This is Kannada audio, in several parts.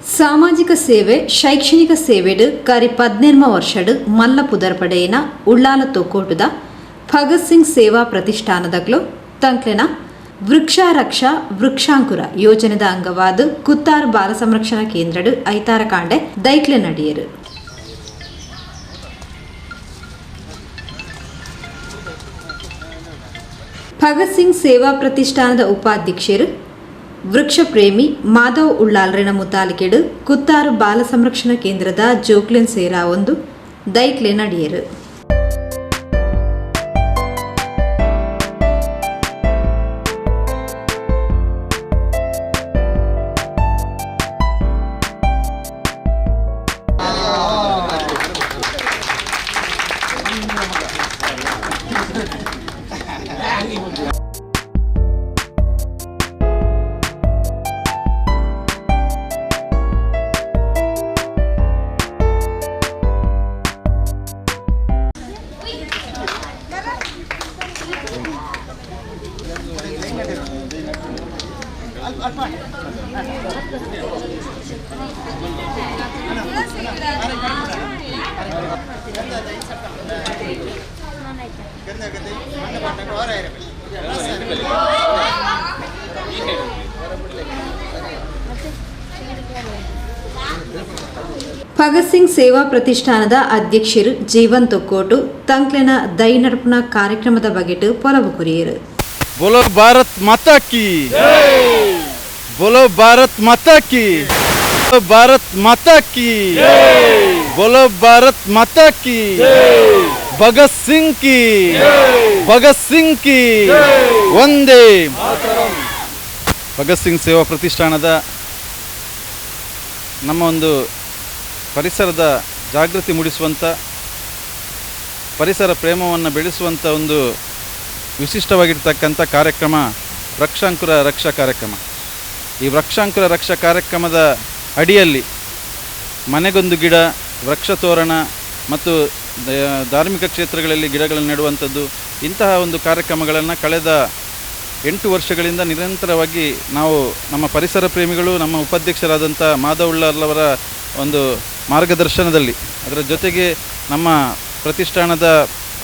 ಸಾಮಾಜಿಕ ಸೇವೆ, ಶೈಕ್ಷಣಿಕ ಸೇವೆಡ್ ಕಾರಿ ಪದ್ನೆರ್ಮ ವರ್ಷಡ್ ಮಲ್ಲ ಪುದರ್ಪಡೆಯನ ಉಳ್ಳಾಲ ತೊಕ್ಕೋಟುದ ಭಗತ್ ಸಿಂಗ್ ಸೇವಾ ಪ್ರತಿಷ್ಠಾನದಗ್ಲು ತಂಕ್ಲೆನ ವೃಕ್ಷಾರಕ್ಷ ವೃಕ್ಷಾಂಕುರ ಯೋಜನೆದ ಅಂಗವಾದ ಕುತ್ತಾರ್ ಬಾಲ ಸಂರಕ್ಷಣಾ ಕೇಂದ್ರಡು ಐತಾರ ಕಾಂಡೆ ದೈಕ್ಲೆ ನಡಿಯರು ಭಗತ್ ಸಿಂಗ್ ಸೇವಾ ಪ್ರತಿಷ್ಠಾನದ ಉಪಾಧ್ಯಕ್ಷರು ವೃಕ್ಷ ಪ್ರೇಮಿ ಮಾಧವ್ ಉಳ್ಳಾಲ್ರೆನ ಮುತಾಲಿಕೆಡು ಕುತ್ತಾರು ಬಾಲ ಸಂರಕ್ಷಣಾ ಕೇಂದ್ರದ ಜೋಕ್ಲೆನ್ ಸೇರಾ ಒಂದು ದೈಕ್ಲೆ ನಡಿಯರು ಭಗತ್ ಸಿಂಗ್ ಸೇವಾ ಪ್ರತಿಷ್ಠಾನದ ಅಧ್ಯಕ್ಷರು ಜೀವಂತ ಕೋಟು, ತಂಕ್ಲೆನ ದೈ ಕಾರ್ಯಕ್ರಮದ ಬಗೆಟ್ ಪೊಲವು ಕುರಿಯರು. ಭಾರತ್ ಮಾತಾ बोलो भारत माता की बोलो भारत माता की बोलो भारत माता की भगत सिंह की भगत सिंह की ಒಂದೇ ಭಗತ್ ಸಿಂಗ್ ಸೇವಾ ಪ್ರತಿಷ್ಠಾನದ ನಮ್ಮ ಒಂದು ಪರಿಸರದ ಜಾಗೃತಿ ಮೂಡಿಸುವಂಥ ಪರಿಸರ ಪ್ರೇಮವನ್ನು ಬೆಳೆಸುವಂಥ ಒಂದು ವಿಶಿಷ್ಟವಾಗಿರ್ತಕ್ಕಂಥ ಕಾರ್ಯಕ್ರಮ ವೃಕ್ಷಾಂಕುರ ರಕ್ಷಾ ಕಾರ್ಯಕ್ರಮ ಈ ವೃಕ್ಷಾಂಕುರ ರಕ್ಷಾ ಕಾರ್ಯಕ್ರಮದ ಅಡಿಯಲ್ಲಿ ಮನೆಗೊಂದು ಗಿಡ, ವೃಕ್ಷ ತೋರಣ ಮತ್ತು ಧಾರ್ಮಿಕ ಕ್ಷೇತ್ರಗಳಲ್ಲಿ ಗಿಡಗಳನ್ನು ನೆಡುವಂಥದ್ದು, ಇಂತಹ ಒಂದು ಕಾರ್ಯಕ್ರಮಗಳನ್ನು ಕಳೆದ ಎಂಟು ವರ್ಷಗಳಿಂದ ನಿರಂತರವಾಗಿ ನಾವು ನಮ್ಮ ಪರಿಸರ ಪ್ರೇಮಿಗಳು, ನಮ್ಮ ಉಪಾಧ್ಯಕ್ಷರಾದಂಥ ಮಾಧವುಳ್ಳರವರ ಒಂದು ಮಾರ್ಗದರ್ಶನದಲ್ಲಿ, ಅದರ ಜೊತೆಗೆ ನಮ್ಮ ಪ್ರತಿಷ್ಠಾನದ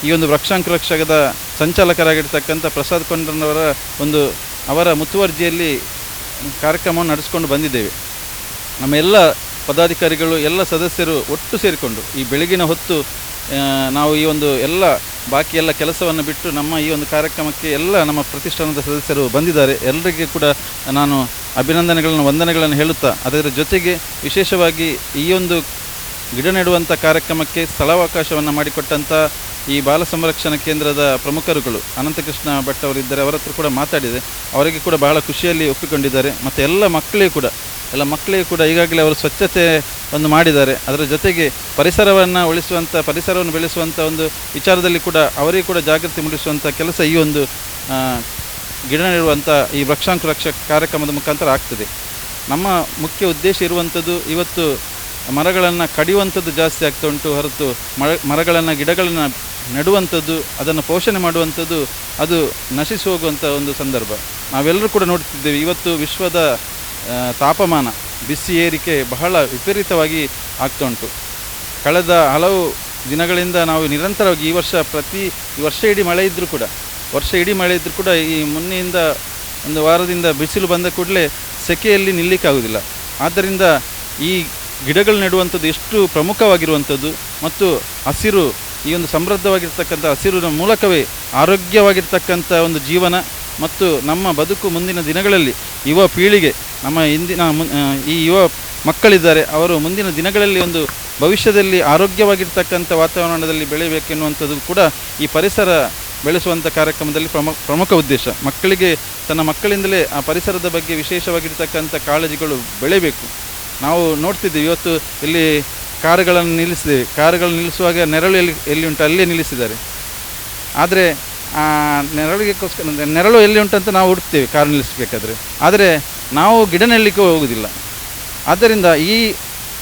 ಈ ಒಂದು ವೃಕ್ಷಾಂಕು ರಕ್ಷಕದ ಸಂಚಾಲಕರಾಗಿರ್ತಕ್ಕಂಥ ಪ್ರಸಾದ್ ಕೊಂಡ್ರನವರ ಒಂದು, ಅವರ ಮುತುವರ್ಜಿಯಲ್ಲಿ ಕಾರ್ಯಕ್ರಮವನ್ನು ನಡೆಸ್ಕೊಂಡು ಬಂದಿದ್ದೇವೆ. ನಮ್ಮ ಎಲ್ಲ ಪದಾಧಿಕಾರಿಗಳು, ಎಲ್ಲ ಸದಸ್ಯರು ಒಟ್ಟು ಸೇರಿಕೊಂಡು ಈ ಬೆಳಗಿನ ಹೊತ್ತು ನಾವು ಈ ಒಂದು ಎಲ್ಲ ಬಾಕಿ ಎಲ್ಲ ಕೆಲಸವನ್ನು ಬಿಟ್ಟು ನಮ್ಮ ಈ ಒಂದು ಕಾರ್ಯಕ್ರಮಕ್ಕೆ ಎಲ್ಲ ನಮ್ಮ ಪ್ರತಿಷ್ಠಾನದ ಸದಸ್ಯರು ಬಂದಿದ್ದಾರೆ. ಎಲ್ಲರಿಗೆ ಕೂಡ ನಾನು ಅಭಿನಂದನೆಗಳನ್ನು, ವಂದನೆಗಳನ್ನು ಹೇಳುತ್ತಾ, ಅದರ ಜೊತೆಗೆ ವಿಶೇಷವಾಗಿ ಈ ಒಂದು ಗಿಡ ನೆಡುವಂಥ ಕಾರ್ಯಕ್ರಮಕ್ಕೆ ಸ್ಥಳಾವಕಾಶವನ್ನು ಮಾಡಿಕೊಟ್ಟಂಥ ಈ ಬಾಲ ಸಂರಕ್ಷಣಾ ಕೇಂದ್ರದ ಪ್ರಮುಖರುಗಳು ಅನಂತಕೃಷ್ಣ ಭಟ್ ಅವರಿದ್ದಾರೆ ಅವರ ಹತ್ರ ಕೂಡ ಮಾತಾಡಿದೆ. ಅವರಿಗೆ ಕೂಡ ಬಹಳ ಖುಷಿಯಲ್ಲಿ ಒಪ್ಪಿಕೊಂಡಿದ್ದಾರೆ. ಮತ್ತು ಎಲ್ಲ ಮಕ್ಕಳಿಗೂ ಕೂಡ, ಎಲ್ಲ ಮಕ್ಕಳಿಗೆ ಕೂಡ ಈಗಾಗಲೇ ಅವರು ಸ್ವಚ್ಛತೆ ಒಂದು ಮಾಡಿದ್ದಾರೆ. ಅದರ ಜೊತೆಗೆ ಪರಿಸರವನ್ನು ಉಳಿಸುವಂಥ ಪರಿಸರವನ್ನು ಬೆಳೆಸುವಂಥ ಒಂದು ವಿಚಾರದಲ್ಲಿ ಕೂಡ ಅವರಿಗೆ ಕೂಡ ಜಾಗೃತಿ ಮೂಡಿಸುವಂಥ ಕೆಲಸ ಈ ಒಂದು ಗಿಡ ನೆಡುವಂಥ ಈ ವೃಕ್ಷಾಂಕು ರಕ್ಷ ಕಾರ್ಯಕ್ರಮದ ಮುಖಾಂತರ ಆಗ್ತದೆ. ನಮ್ಮ ಮುಖ್ಯ ಉದ್ದೇಶ ಇರುವಂಥದ್ದು ಇವತ್ತು ಮರಗಳನ್ನು ಕಡಿಯುವಂಥದ್ದು ಜಾಸ್ತಿ ಆಗ್ತಾ ಉಂಟು ಹೊರತು, ಮರ, ಮರಗಳನ್ನು, ಗಿಡಗಳನ್ನು ನೆಡುವಂಥದ್ದು, ಅದನ್ನು ಪೋಷಣೆ ಮಾಡುವಂಥದ್ದು, ಅದು ನಶಿಸಿ ಹೋಗುವಂಥ ಒಂದು ಸಂದರ್ಭ. ನಾವೆಲ್ಲರೂ ಕೂಡ ನೋಡುತ್ತಿದ್ದೇವೆ, ಇವತ್ತು ವಿಶ್ವದ ತಾಪಮಾನ ಬಿಸಿ ಏರಿಕೆ ಬಹಳ ವಿಪರೀತವಾಗಿ ಆಗ್ತಾ ಉಂಟು. ಕಳೆದ ಹಲವು ದಿನಗಳಿಂದ ನಾವು ನಿರಂತರವಾಗಿ ಈ ವರ್ಷ ಪ್ರತಿ ವರ್ಷ ಇಡೀ ಮಳೆ ಇದ್ದರೂ ಕೂಡ, ವರ್ಷ ಇಡೀ ಮಳೆ ಇದ್ದರೂ ಕೂಡ ಈ ಮೊನ್ನೆಯಿಂದ ಒಂದು ವಾರದಿಂದ ಬಿಸಿಲು ಬಂದ ಕೂಡಲೇ ಸೆಕೆಯಲ್ಲಿ ನಿಲ್ಲಿಕ್ಕಾಗುವುದಿಲ್ಲ. ಆದ್ದರಿಂದ ಈ ಗಿಡಗಳು ನೆಡುವಂಥದ್ದು ಎಷ್ಟು ಪ್ರಮುಖವಾಗಿರುವಂಥದ್ದು ಮತ್ತು ಹಸಿರು ಈ ಒಂದು ಸಮೃದ್ಧವಾಗಿರ್ತಕ್ಕಂಥ ಹಸಿರಿನ ಮೂಲಕವೇ ಆರೋಗ್ಯವಾಗಿರ್ತಕ್ಕಂಥ ಒಂದು ಜೀವನ ಮತ್ತು ನಮ್ಮ ಬದುಕು ಮುಂದಿನ ದಿನಗಳಲ್ಲಿ ಯುವ ಪೀಳಿಗೆ, ನಮ್ಮ ಇಂದಿನ ಈ ಯುವ ಮಕ್ಕಳಿದ್ದಾರೆ, ಅವರು ಮುಂದಿನ ದಿನಗಳಲ್ಲಿ ಒಂದು ಭವಿಷ್ಯದಲ್ಲಿ ಆರೋಗ್ಯವಾಗಿರ್ತಕ್ಕಂಥ ವಾತಾವರಣದಲ್ಲಿ ಬೆಳೆಯಬೇಕೆನ್ನುವಂಥದ್ದು ಕೂಡ ಈ ಪರಿಸರ ಬೆಳೆಸುವಂಥ ಕಾರ್ಯಕ್ರಮದಲ್ಲಿ ಪ್ರಮುಖ ಪ್ರಮುಖ ಉದ್ದೇಶ. ಮಕ್ಕಳಿಗೆ, ತನ್ನ ಮಕ್ಕಳಿಂದಲೇ ಆ ಪರಿಸರದ ಬಗ್ಗೆ ವಿಶೇಷವಾಗಿರ್ತಕ್ಕಂಥ ಕಾಳಜಿಗಳು ಬೆಳೆಯಬೇಕು. ನಾವು ನೋಡ್ತಿದ್ದೀವಿ, ಇವತ್ತು ಇಲ್ಲಿ ಕಾರುಗಳನ್ನು ನಿಲ್ಲಿಸಿದ್ದೇವೆ. ಕಾರುಗಳನ್ನು ನಿಲ್ಲಿಸುವಾಗ ನೆರಳು ಎಲ್ಲಿ ಎಲ್ಲಿ ಉಂಟು ಅಲ್ಲೇ ನಿಲ್ಲಿಸಿದ್ದಾರೆ. ಆದರೆ, ಆ, ನೆರಳಿಗೋಸ್ಕರ ನೆರಳು ಎಲ್ಲಿ ಉಂಟಂತ ನಾವು ಹುಡುಕ್ತೇವೆ ಕಾರು ನಿಲ್ಲಿಸಬೇಕಾದ್ರೆ. ಆದರೆ, ನಾವು ಗಿಡ ನೆಡಲಿಕ್ಕೆ ಹೋಗುವುದಿಲ್ಲ. ಆದ್ದರಿಂದ ಈ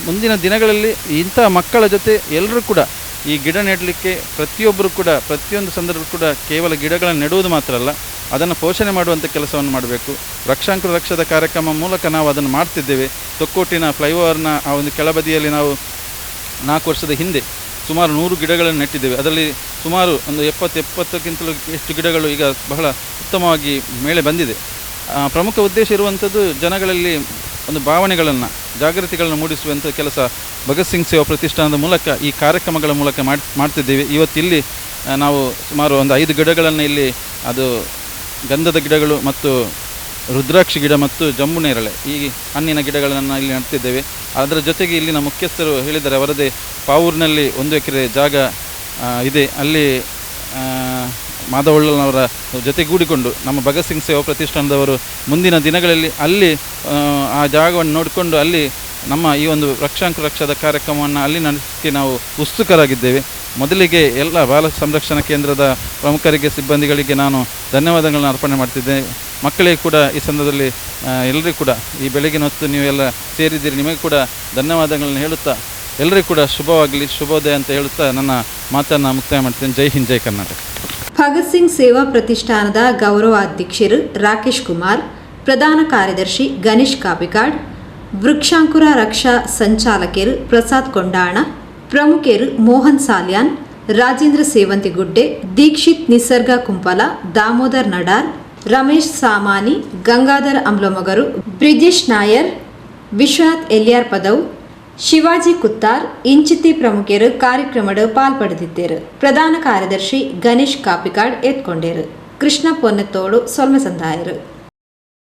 ಮುಂದಿನ ದಿನಗಳಲ್ಲಿ ಇಂಥ ಮಕ್ಕಳ ಜೊತೆ ಎಲ್ಲರೂ ಕೂಡ ಈ ಗಿಡ ನೆಡಲಿಕ್ಕೆ ಪ್ರತಿಯೊಬ್ಬರು ಕೂಡ, ಪ್ರತಿಯೊಂದು ಸಂದರ್ಭ ಕೂಡ ಕೇವಲ ಗಿಡಗಳನ್ನು ನೆಡುವುದು ಮಾತ್ರ ಅಲ್ಲ, ಅದನ್ನು ಪೋಷಣೆ ಮಾಡುವಂಥ ಕೆಲಸವನ್ನು ಮಾಡಬೇಕು. ವೃಕ್ಷಾಂಕುರ ರಕ್ಷದ ಕಾರ್ಯಕ್ರಮ ಮೂಲಕ ನಾವು ಅದನ್ನು ಮಾಡ್ತಿದ್ದೇವೆ. ತೊಕ್ಕೋಟಿನ ಫ್ಲೈಓವರ್ನ ಆ ಒಂದು ಕೆಳಬದಿಯಲ್ಲಿ ನಾವು ನಾಲ್ಕು ವರ್ಷದ ಹಿಂದೆ ಸುಮಾರು ನೂರು ಗಿಡಗಳನ್ನು ನೆಟ್ಟಿದ್ದೇವೆ. ಅದರಲ್ಲಿ ಸುಮಾರು ಒಂದು ಎಪ್ಪತ್ತು ಎಪ್ಪತ್ತಕ್ಕಿಂತಲೂ ಹೆಚ್ಚು ಗಿಡಗಳು ಈಗ ಬಹಳ ಉತ್ತಮವಾಗಿ ಮೇಲೆ ಬಂದಿದೆ. ಪ್ರಮುಖ ಉದ್ದೇಶ ಇರುವಂಥದ್ದು ಜನಗಳಲ್ಲಿ ಒಂದು ಭಾವನೆಗಳನ್ನು, ಜಾಗೃತಿಗಳನ್ನು ಮೂಡಿಸುವಂಥ ಕೆಲಸ ಭಗತ್ ಸಿಂಗ್ ಸೇವಾ ಪ್ರತಿಷ್ಠಾನದ ಮೂಲಕ ಈ ಕಾರ್ಯಕ್ರಮಗಳ ಮೂಲಕ ಮಾಡಿ, ಮಾಡ್ತಿದ್ದೇವೆ. ಇವತ್ತು ಇಲ್ಲಿ ನಾವು ಸುಮಾರು ಒಂದು ಐದು ಗಿಡಗಳನ್ನು ಇಲ್ಲಿ ಅದು ಗಂಧದ ಗಿಡಗಳು ಮತ್ತು ರುದ್ರಾಕ್ಷಿ ಗಿಡ ಮತ್ತು ಜಂಬು ನೇರಳೆ ಈ ಹಣ್ಣಿನ ಗಿಡಗಳನ್ನು ಇಲ್ಲಿ ನೆಡ್ತಿದ್ದೇವೆ. ಅದರ ಜೊತೆಗೆ ಇಲ್ಲಿನ ಮುಖ್ಯಸ್ಥರು ಹೇಳಿದ್ದಾರೆ ಅವರದೇ ಪಾವೂರಿನಲ್ಲಿ ಒಂದು ಎಕರೆ ಜಾಗ ಇದೆ. ಅಲ್ಲಿ ಮಾಧವಳ್ಳನವರ ಜೊತೆಗೂಡಿಕೊಂಡು ನಮ್ಮ ಭಗತ್ ಸಿಂಗ್ ಸೇವಾ ಪ್ರತಿಷ್ಠಾನದವರು ಮುಂದಿನ ದಿನಗಳಲ್ಲಿ ಅಲ್ಲಿ, ಆ ಜಾಗವನ್ನು ನೋಡಿಕೊಂಡು ಅಲ್ಲಿ ನಮ್ಮ ಈ ಒಂದು ವೃಕ್ಷಾಂಕು ರಕ್ಷದ ಕಾರ್ಯಕ್ರಮವನ್ನು ಅಲ್ಲಿ ನಡೆಸಿ ನಾವು ಉತ್ಸುಕರಾಗಿದ್ದೇವೆ. ಮೊದಲಿಗೆ ಎಲ್ಲ ಬಾಲ ಸಂರಕ್ಷಣಾ ಕೇಂದ್ರದ ಪ್ರಮುಖರಿಗೆ, ಸಿಬ್ಬಂದಿಗಳಿಗೆ ನಾನು ಧನ್ಯವಾದಗಳನ್ನು ಅರ್ಪಣೆ ಮಾಡ್ತಿದ್ದೆ. ಮಕ್ಕಳಿಗೆ ಕೂಡ ಈ ಸಂದರ್ಭದಲ್ಲಿ ಎಲ್ಲರಿಗೂ ಕೂಡ ಈ ಬೆಳಗಿನ ಹೊತ್ತು ನೀವೆಲ್ಲ ಸೇರಿದ್ದೀರಿ. ನಿಮಗೆ ಕೂಡ ಧನ್ಯವಾದಗಳನ್ನು ಹೇಳುತ್ತಾ ಎಲ್ಲರಿಗೂ ಕೂಡ ಶುಭವಾಗಲಿ, ಶುಭೋದಯ ಅಂತ ಹೇಳುತ್ತಾ ನನ್ನ ಮಾತನ್ನು ಮುಕ್ತಾಯ ಮಾಡ್ತೇನೆ ಜೈ ಹಿಂದ್, ಜೈ ಕರ್ನಾಟಕ. ಭಗತ್ ಸಿಂಗ್ ಸೇವಾ ಪ್ರತಿಷ್ಠಾನದ ಗೌರವ ಅಧ್ಯಕ್ಷರು ರಾಕೇಶ್ ಕುಮಾರ್, ಪ್ರಧಾನ ಕಾರ್ಯದರ್ಶಿ ಗಣೇಶ್ ಕಾಪಿಕಾಡ್, ವೃಕ್ಷಾಂಕುರ ರಕ್ಷಾ ಸಂಚಾಲಕರು ಪ್ರಸಾದ್ ಕೊಂಡಾಣ ಪ್ರಮುಖರು ಮೋಹನ್ ಸಾಲ್ಯಾನ್, ರಾಜೇಂದ್ರ ಸೇವಂತಿಗುಡ್ಡೆ ದೀಕ್ಷಿತ್ ನಿಸರ್ಗ ಕುಂಪಲ, ದಾಮೋದರ್ ನಡಾರ್ ರಮೇಶ್ ಸಾಮಾನಿ, ಗಂಗಾಧರ್ ಅಂಬ್ಲಮೊಗರು ಬ್ರಿಜೇಶ್ ನಾಯರ್, ವಿಶ್ವನಾಥ್ ಎಲ್ಯಾರ್ ಪದವ್, ಶಿವಾಜಿ ಕುತ್ತಾರ್, ಇಂಚಿತಿ ಪ್ರಮುಖರು ಕಾರ್ಯಕ್ರಮದ ಪಾಲ್ಪಡೆದಿದ್ದರು ಪ್ರಧಾನ ಕಾರ್ಯದರ್ಶಿ ಗಣೇಶ್ ಕಾಪಿಕಾಡ್ ಎತ್ಕೊಂಡರು. ಕೃಷ್ಣ ಪೊನ್ನೆತ್ತೋಡು ಸೊಲ್ಮೆಸಂದಾಯರು